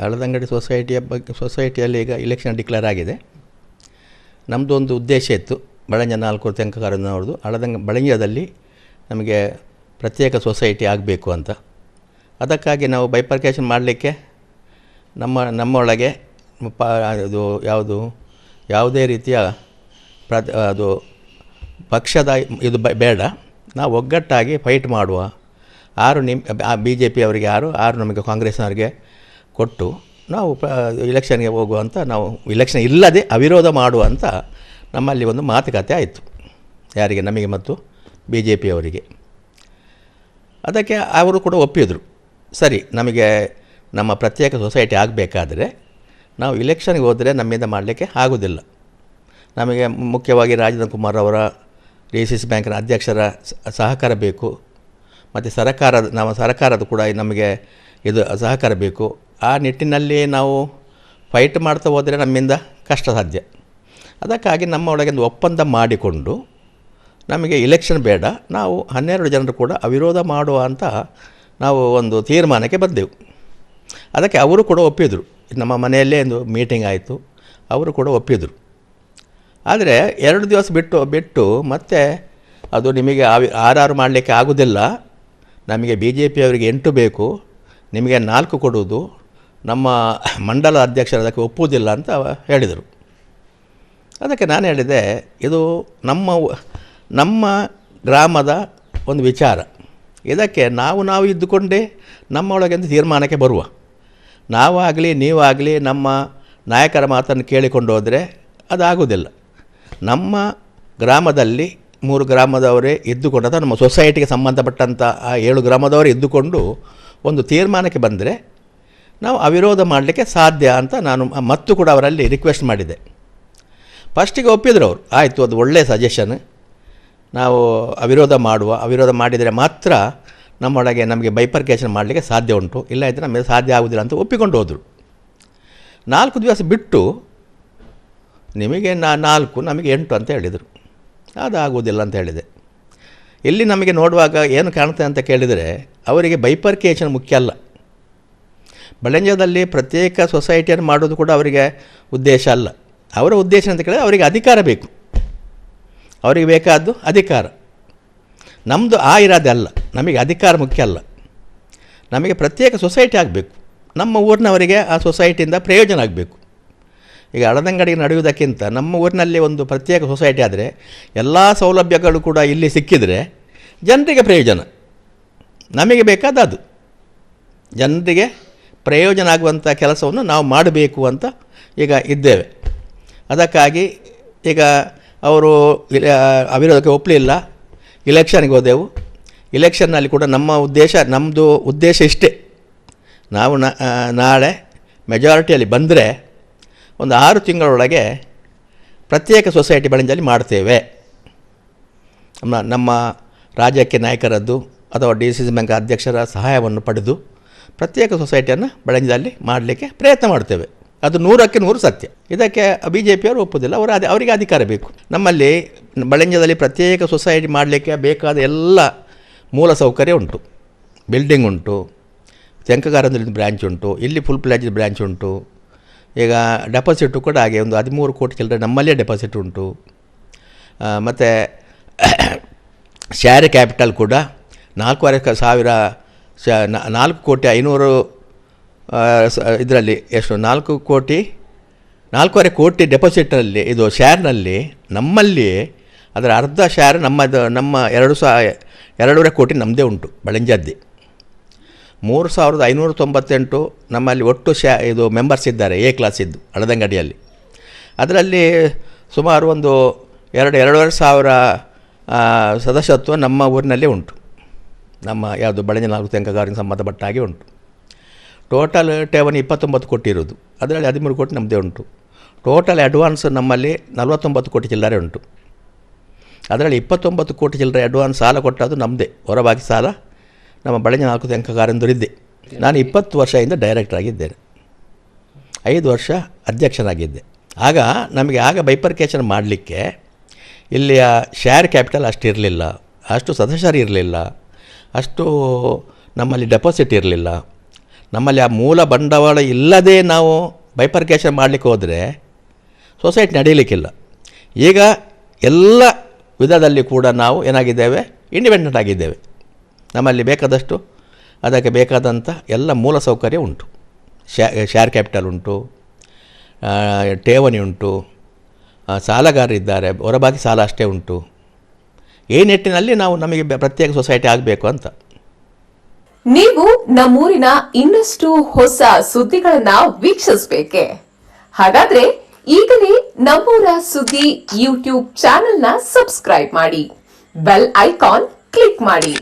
ಹಳದಂಗಡಿ ಸೊಸೈಟಿಯ ಬಗ್ಗೆ, ಸೊಸೈಟಿಯಲ್ಲಿ ಈಗ election declare ಆಗಿದೆ. ನಮ್ಮದು ಒಂದು ಉದ್ದೇಶ ಇತ್ತು, ಬಳಂಜ ನಾಲ್ಕು ತೆಂಕಕಾರನವ್ರದ್ದು ಹಳದಂಗ ಬಳಂಜದಲ್ಲಿ ನಮಗೆ ಪ್ರತ್ಯೇಕ ಸೊಸೈಟಿ ಆಗಬೇಕು ಅಂತ. ಅದಕ್ಕಾಗಿ ನಾವು ಬೈಪರ್ಕೇಷನ್ ಮಾಡಲಿಕ್ಕೆ ನಮ್ಮ, ನಮ್ಮೊಳಗೆ ಪ, ಅದು ಯಾವುದು, ಯಾವುದೇ ರೀತಿಯ ಪ್ರ, ಅದು ಪಕ್ಷದ ಇದು ಬೇಡ. ನಾವು ಒಗ್ಗಟ್ಟಾಗಿ ಫೈಟ್ ಮಾಡುವ. ಆರು ನಿಮ್ ಬಿ ಜೆ ಪಿ ಅವರಿಗೆ ಆರು ಆರು ನಮಗೆ ಕಾಂಗ್ರೆಸ್ನವರಿಗೆ ಕೊಟ್ಟು ನಾವು ಇಲೆಕ್ಷನ್ಗೆ ಹೋಗುವಂತ ನಾವು ಇಲೆಕ್ಷನ್ ಇಲ್ಲದೆ ಅವಿರೋಧ ಮಾಡುವಂಥ ನಮ್ಮಲ್ಲಿ ಒಂದು ಮಾತುಕತೆ ಆಯಿತು. ಯಾರಿಗೆ? ನಮಗೆ ಮತ್ತು ಬಿ ಜೆ ಪಿಯವರಿಗೆ ಅದಕ್ಕೆ ಅವರು ಕೂಡ ಒಪ್ಪಿದರು. ಸರಿ, ನಮಗೆ ನಮ್ಮ ಪ್ರತ್ಯೇಕ ಸೊಸೈಟಿ ಆಗಬೇಕಾದ್ರೆ ನಾವು ಇಲೆಕ್ಷನ್ಗೆ ಹೋದರೆ ನಮ್ಮಿಂದ ಮಾಡಲಿಕ್ಕೆ ಆಗೋದಿಲ್ಲ. ನಮಗೆ ಮುಖ್ಯವಾಗಿ ರಾಜೇಂದ್ರ ಕುಮಾರ್ ಅವರ ಡಿ ಸಿ ಸಿ ಬ್ಯಾಂಕಿನ ಅಧ್ಯಕ್ಷರ ಸಹಕಾರ ಬೇಕು. ಮತ್ತು ಸರಕಾರದ, ನಮ್ಮ ಸರಕಾರದ ಕೂಡ ನಮಗೆ ಇದು ಸಹಕಾರ ಬೇಕು. ಆ ನಿಟ್ಟಿನಲ್ಲಿ ನಾವು ಫೈಟ್ ಮಾಡ್ತಾ ಹೋದರೆ ನಮ್ಮಿಂದ ಕಷ್ಟ ಸಾಧ್ಯ ಅದಕ್ಕಾಗಿ ನಮ್ಮ ಒಂದು ಒಪ್ಪಂದ ಮಾಡಿಕೊಂಡು ನಮಗೆ ಇಲೆಕ್ಷನ್ ಬೇಡ, ನಾವು ಹನ್ನೆರಡು ಜನರು ಕೂಡ ಅವಿರೋಧ ಮಾಡುವ ಅಂತ ನಾವು ಒಂದು ತೀರ್ಮಾನಕ್ಕೆ ಬಂದೆವು. ಅದಕ್ಕೆ ಅವರು ಕೂಡ ಒಪ್ಪಿದರು. ನಮ್ಮ ಮನೆಯಲ್ಲೇ ಒಂದು ಮೀಟಿಂಗ್ ಆಯಿತು, ಅವರು ಕೂಡ ಒಪ್ಪಿದರು. ಆದರೆ ಎರಡು ದಿವಸ ಬಿಟ್ಟು ಬಿಟ್ಟು ಮತ್ತೆ ಅದು ನಿಮಗೆ ಆರಾರು ಮಾಡಲಿಕ್ಕೆ ಆಗೋದಿಲ್ಲ. ನಮಗೆ ಬಿ ಜೆ ಪಿಯವರಿಗೆ ಎಂಟು ಬೇಕು, ನಿಮಗೆ ನಾಲ್ಕು ಕೊಡುವುದು. ನಮ್ಮ ಮಂಡಲ ಅಧ್ಯಕ್ಷರು ಅದಕ್ಕೆ ಒಪ್ಪುವುದಿಲ್ಲ ಅಂತ ಹೇಳಿದರು. ಅದಕ್ಕೆ ನಾನು ಹೇಳಿದೆ, ಇದು ನಮ್ಮ ನಮ್ಮ ಗ್ರಾಮದ ಒಂದು ವಿಚಾರ. ಇದಕ್ಕೆ ನಾವು ನಾವು ಇದ್ದುಕೊಂಡೇ ನಮ್ಮೊಳಗೆ ಒಂದು ತೀರ್ಮಾನಕ್ಕೆ ಬರುವ. ನಾವಾಗಲಿ, ನೀವಾಗಲಿ ನಮ್ಮ ನಾಯಕರ ಮಾತನ್ನು ಕೇಳಿಕೊಂಡು ಹೋದರೆ ಅದಾಗುವುದಿಲ್ಲ. ನಮ್ಮ ಗ್ರಾಮದಲ್ಲಿ ಮೂರು ಗ್ರಾಮದವರೇ ಇದ್ದುಕೊಂಡು ಅಥವಾ ನಮ್ಮ ಸೊಸೈಟಿಗೆ ಸಂಬಂಧಪಟ್ಟಂಥ ಆ ಏಳು ಗ್ರಾಮದವರೇ ಇದ್ದುಕೊಂಡು ಒಂದು ತೀರ್ಮಾನಕ್ಕೆ ಬಂದರೆ ನಾವು ಅವಿರೋಧ ಮಾಡಲಿಕ್ಕೆ ಸಾಧ್ಯ ಅಂತ ನಾನು ಮತ್ತು ಕೂಡ ಅವರಲ್ಲಿ ರಿಕ್ವೆಸ್ಟ್ ಮಾಡಿದೆ. ಫಸ್ಟಿಗೆ ಒಪ್ಪಿದ್ರು ಅವರು, ಆಯಿತು, ಅದು ಒಳ್ಳೆಯ ಸಜೆಷನ್ ನಾವು ಅವಿರೋಧ ಮಾಡುವ, ಅವಿರೋಧ ಮಾಡಿದರೆ ಮಾತ್ರ ನಮ್ಮೊಳಗೆ ನಮಗೆ ಬೈಪರ್ಕೇಷನ್ ಮಾಡಲಿಕ್ಕೆ ಸಾಧ್ಯ ಉಂಟು, ಇಲ್ಲ ಇದ್ದರೆ ನಮಗೆ ಸಾಧ್ಯ ಆಗುವುದಿಲ್ಲ ಅಂತ ಒಪ್ಪಿಕೊಂಡು ಹೋದರು. ನಾಲ್ಕು ದಿವಸ ಬಿಟ್ಟು, ನಿಮಗೆ ನಾ, ನಾಲ್ಕು, ನಮಗೆ ಎಂಟು ಅಂತ ಹೇಳಿದರು. ಅದು ಆಗುವುದಿಲ್ಲ ಅಂತ ಹೇಳಿದೆ. ಇಲ್ಲಿ ನಮಗೆ ನೋಡುವಾಗ ಏನು ಕಾಣುತ್ತೆ ಅಂತ ಕೇಳಿದರೆ, ಅವರಿಗೆ ಬೈಪರ್ಕೇಷನ್ ಮುಖ್ಯ ಅಲ್ಲ. ಬಳೆಂಜದಲ್ಲಿ ಪ್ರತ್ಯೇಕ ಸೊಸೈಟಿಯನ್ನು ಮಾಡೋದು ಕೂಡ ಅವರಿಗೆ ಉದ್ದೇಶ ಅಲ್ಲ. ಅವರ ಉದ್ದೇಶ ಅಂತ ಕೇಳಿದ್ರೆ ಅವರಿಗೆ ಅಧಿಕಾರ ಬೇಕು. ಅವರಿಗೆ ಬೇಕಾದ್ದು ಅಧಿಕಾರ. ನಮ್ಮದು ಆ ಇರೋದೆ ಅಲ್ಲ. ನಮಗೆ ಅಧಿಕಾರ ಮುಖ್ಯ ಅಲ್ಲ. ನಮಗೆ ಪ್ರತ್ಯೇಕ ಸೊಸೈಟಿ ಆಗಬೇಕು. ನಮ್ಮ ಊರಿನವರಿಗೆ ಆ ಸೊಸೈಟಿಯಿಂದ ಪ್ರಯೋಜನ ಆಗಬೇಕು. ಈಗ ಹಳದಂಗಡಿಗೆ ನಡೆಯುವುದಕ್ಕಿಂತ ನಮ್ಮ ಊರಿನಲ್ಲಿ ಒಂದು ಪ್ರತ್ಯೇಕ ಸೊಸೈಟಿ ಆದರೆ ಎಲ್ಲ ಸೌಲಭ್ಯಗಳು ಕೂಡ ಇಲ್ಲಿ ಸಿಕ್ಕಿದರೆ ಜನರಿಗೆ ಪ್ರಯೋಜನ. ನಮಗೆ ಬೇಕಾದ ಅದು ಜನರಿಗೆ ಪ್ರಯೋಜನ ಆಗುವಂಥ ಕೆಲಸವನ್ನು ನಾವು ಮಾಡಬೇಕು ಅಂತ ಈಗ ಇದ್ದೇವೆ. ಅದಕ್ಕಾಗಿ ಈಗ ಅವರು ಅವಿರೋಧಕ್ಕೆ ಒಪ್ಪಲಿಲ್ಲ ಇಲೆಕ್ಷನ್ಗೆ ಹೋದೆವು. ಇಲೆಕ್ಷನ್ನಲ್ಲಿ ಕೂಡ ನಮ್ಮ ಉದ್ದೇಶ ನಮ್ಮದು ಉದ್ದೇಶ ಇಷ್ಟೇ. ನಾವು ನಾಳೆ ಮೆಜಾರಿಟಿಯಲ್ಲಿ ಬಂದರೆ ಒಂದು ಆರು ತಿಂಗಳೊಳಗೆ ಪ್ರತ್ಯೇಕ ಸೊಸೈಟಿ ಬಳಿಂಜಲ್ಲಿ ಮಾಡ್ತೇವೆ. ನಮ್ಮ ನಮ್ಮ ರಾಜ್ಯಕ್ಕೆ ನಾಯಕರದ್ದು ಅಥವಾ ಡಿ ಸಿ ಸಿ ಬ್ಯಾಂಕ್ ಅಧ್ಯಕ್ಷರ ಸಹಾಯವನ್ನು ಪಡೆದು ಪ್ರತ್ಯೇಕ ಸೊಸೈಟಿಯನ್ನು ಬಳಂಜದಲ್ಲಿ ಮಾಡಲಿಕ್ಕೆ ಪ್ರಯತ್ನ ಮಾಡ್ತೇವೆ. ಅದು ನೂರಕ್ಕೆ ನೂರು ಸತ್ಯ. ಇದಕ್ಕೆ ಬಿ ಜೆ ಪಿಯವರು ಒಪ್ಪುವುದಿಲ್ಲ ಅವರು ಅದೇ, ಅವರಿಗೆ ಅಧಿಕಾರ ಬೇಕು. ನಮ್ಮಲ್ಲಿ ಬಳಂಜದಲ್ಲಿ ಪ್ರತ್ಯೇಕ ಸೊಸೈಟಿ ಮಾಡಲಿಕ್ಕೆ ಬೇಕಾದ ಎಲ್ಲ ಮೂಲ ಸೌಕರ್ಯ ಉಂಟು. ಬಿಲ್ಡಿಂಗ್ ಉಂಟು ತೆಂಕಗಾರದಲ್ಲಿ ಬ್ರ್ಯಾಂಚ್ ಉಂಟು, ಇಲ್ಲಿ ಫುಲ್ ಪ್ಲೇಜ್ ಬ್ರ್ಯಾಂಚ್ ಉಂಟು. ಈಗ ಡೆಪಾಸಿಟು ಕೂಡ ಹಾಗೆ, ಒಂದು ಹದಿಮೂರು ಕೋಟಿ ಚಿಲ್ಲರೆ ನಮ್ಮಲ್ಲೇ ಡೆಪಾಸಿಟ್ ಉಂಟು. ಮತ್ತು ಶೇರ್ ಕ್ಯಾಪಿಟಲ್ ಕೂಡ ನಾಲ್ಕೂವರೆ ಸಾವಿರ ಶ ನಾಲ್ಕು ಕೋಟಿ ಐನೂರು ಇದರಲ್ಲಿ, ಎಷ್ಟು, ನಾಲ್ಕು ಕೋಟಿ, ನಾಲ್ಕೂವರೆ ಕೋಟಿ ಡೆಪಾಸಿಟಲ್ಲಿ ಇದು ಶೇರ್ನಲ್ಲಿ ನಮ್ಮಲ್ಲಿ, ಅದರ ಅರ್ಧ ಶೇರ್ ನಮ್ಮದು, ನಮ್ಮ ಎರಡು ಸಾ, ಎರಡೂವರೆ ಕೋಟಿ ನಮ್ಮದೇ ಉಂಟು ಬಳಂಜದ್ದಿ ಮೂರು ಸಾವಿರದ ಐನೂರ ತೊಂಬತ್ತೆಂಟು ನಮ್ಮಲ್ಲಿ ಒಟ್ಟು ಶ್ಯಾ ಇದು ಮೆಂಬರ್ಸ್ ಇದ್ದಾರೆ ಎ ಕ್ಲಾಸ್ ಇದ್ದು, ಹಳದಂಗಡಿಯಲ್ಲಿ. ಅದರಲ್ಲಿ ಸುಮಾರು ಒಂದು ಎರಡು, ಎರಡೂವರೆ ಸಾವಿರ ಸದಸ್ಯತ್ವ ನಮ್ಮ ಊರಿನಲ್ಲೇ ಉಂಟು. ನಮ್ಮ ಯಾವುದು ಬಳಂಜ ನಾಲ್ಕು ತೆಂಕಗಾರಿಗೆ ಸಂಬಂಧಪಟ್ಟ ಹಾಗೆ ಉಂಟು. ಟೋಟಲ್ ಠೇವಣಿ ಇಪ್ಪತ್ತೊಂಬತ್ತು ಕೋಟಿ ಇರೋದು ಅದರಲ್ಲಿ ಹದಿಮೂರು ಕೋಟಿ ನಮ್ಮದೇ ಉಂಟು. ಟೋಟಲ್ ಅಡ್ವಾನ್ಸ್ ನಮ್ಮಲ್ಲಿ ನಲವತ್ತೊಂಬತ್ತು ಕೋಟಿ ಚಿಲ್ಲರೆ ಉಂಟು. ಅದರಲ್ಲಿ ಇಪ್ಪತ್ತೊಂಬತ್ತು ಕೋಟಿ ಚಿಲ್ಲರೆ ಅಡ್ವಾನ್ಸ್ ಸಾಲ ಕೊಟ್ಟದ್ದು ನಮ್ಮದೇ ಹೊರಬಾಗಿ ಸಾಲ ನಮ್ಮ ಬಳಂಜ ನಾಲ್ಕು ತೆಂಕಗಾರೆಂದರಿದ್ದೆ ನಾನು ಇಪ್ಪತ್ತು ವರ್ಷದಿಂದ ಡೈರೆಕ್ಟರ್ ಆಗಿದ್ದೇನೆ. ಐದು ವರ್ಷ ಅಧ್ಯಕ್ಷನಾಗಿದ್ದೆ. ಆಗ ನಮಗೆ ಆಗ ಬೈಪರ್ಕೇಷನ್ ಮಾಡಲಿಕ್ಕೆ ಇಲ್ಲಿಯ ಶೇರ್ ಕ್ಯಾಪಿಟಲ್ ಅಷ್ಟು ಇರಲಿಲ್ಲ ಅಷ್ಟು ಸದಸ್ಯರು ಇರಲಿಲ್ಲ ಅಷ್ಟು ನಮ್ಮಲ್ಲಿ ಡೆಪಾಸಿಟ್ ಇರಲಿಲ್ಲ. ನಮ್ಮಲ್ಲಿ ಆ ಮೂಲ ಬಂಡವಾಳ ಇಲ್ಲದೆ ನಾವು ಬೈಪರ್ಕೇಶನ್ ಮಾಡಲಿಕ್ಕೆ ಹೋದರೆ ಸೊಸೈಟಿ ನಡೀಲಿಕ್ಕಿಲ್ಲ. ಈಗ ಎಲ್ಲ ವಿಧದಲ್ಲಿ ಕೂಡ ನಾವು ಏನಾಗಿದ್ದೇವೆ? ಇಂಡಿಪೆಂಡೆಂಟ್ ಆಗಿದ್ದೇವೆ. ನಮ್ಮಲ್ಲಿ ಬೇಕಾದಷ್ಟು, ಅದಕ್ಕೆ ಬೇಕಾದಂಥ ಎಲ್ಲ ಮೂಲ ಸೌಕರ್ಯ ಉಂಟು. ಶೇರ್ ಕ್ಯಾಪಿಟಲ್ ಉಂಟು ಠೇವಣಿ ಉಂಟು ಸಾಲಗಾರರಿದ್ದಾರೆ ಹೊರಬಾಕಿ ಸಾಲ ಅಷ್ಟೇ ಉಂಟು. ಈ ನಿಟ್ಟಿನಲ್ಲಿ ನಾವು ನಮಗೆ ಪ್ರತ್ಯೇಕ ಸೊಸೈಟಿ ಆಗಬೇಕು ಅಂತ. ನೀವು ನಮ್ಮೂರಿನ ಇನ್ನಷ್ಟು ಹೊಸ ಸುದ್ದಿಗಳನ್ನ ವೀಕ್ಷಿಸಬೇಕೆ? ಹಾಗಾದ್ರೆ ಈಗಲೇ ನಮ್ಮೂರ ಸುದ್ದಿ ಯೂಟ್ಯೂಬ್ ಚಾನೆಲ್ನ ಸಬ್ಸ್ಕ್ರೈಬ್ ಮಾಡಿ. ಬೆಲ್ ಐಕಾನ್ ಕ್ಲಿಕ್ ಮಾಡಿ.